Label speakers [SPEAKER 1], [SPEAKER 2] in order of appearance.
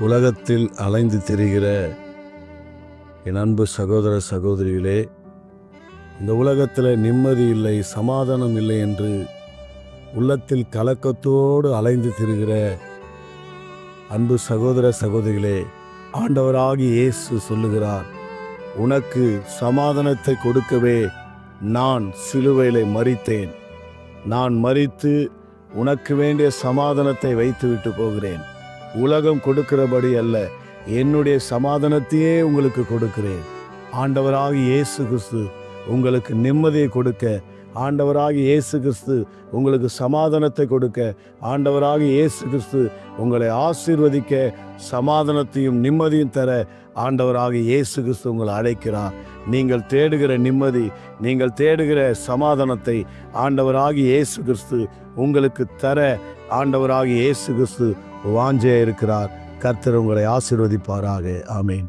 [SPEAKER 1] உலகத்தில் அலைந்து திரிகிற என் அன்பு சகோதர சகோதரிகளே இந்த உலகத்தில் நிம்மதி இல்லை சமாதானம் இல்லை என்று உள்ளத்தில் கலக்கத்தோடு அலைந்து திரிகிற அன்பு சகோதர சகோதரிகளே ஆண்டவராகி இயேசு சொல்லுகிறார் உனக்கு சமாதானத்தை கொடுக்கவே நான் சிலுவையிலே மறித்தேன் நான் மறித்து உனக்கு வேண்டிய சமாதானத்தை வைத்துவிட்டு போகிறேன். உலகம் கொடுக்கிறபடி அல்ல என்னுடைய சமாதானத்தையே உங்களுக்கு கொடுக்கிறேன். ஆண்டவராக இயேசு கிறிஸ்து உங்களுக்கு நிம்மதியை கொடுக்க ஆண்டவராக இயேசு கிறிஸ்து உங்களுக்கு சமாதானத்தை கொடுக்க ஆண்டவராக இயேசு கிறிஸ்து உங்களை ஆசீர்வதிக்க சமாதானத்தையும் நிம்மதியும் தர ஆண்டவராக இயேசு கிறிஸ்து உங்களை அழைக்கிறார். நீங்கள் தேடுகிற நிம்மதி நீங்கள் தேடுகிற சமாதானத்தை ஆண்டவராக இயேசு கிறிஸ்து உங்களுக்கு தர ஆண்டவராக இயேசு கிறிஸ்து வாஞ்சே இருக்கிறார். கர்த்தர் உங்களை ஆசீர்வதிப்பாராக. ஆமேன்.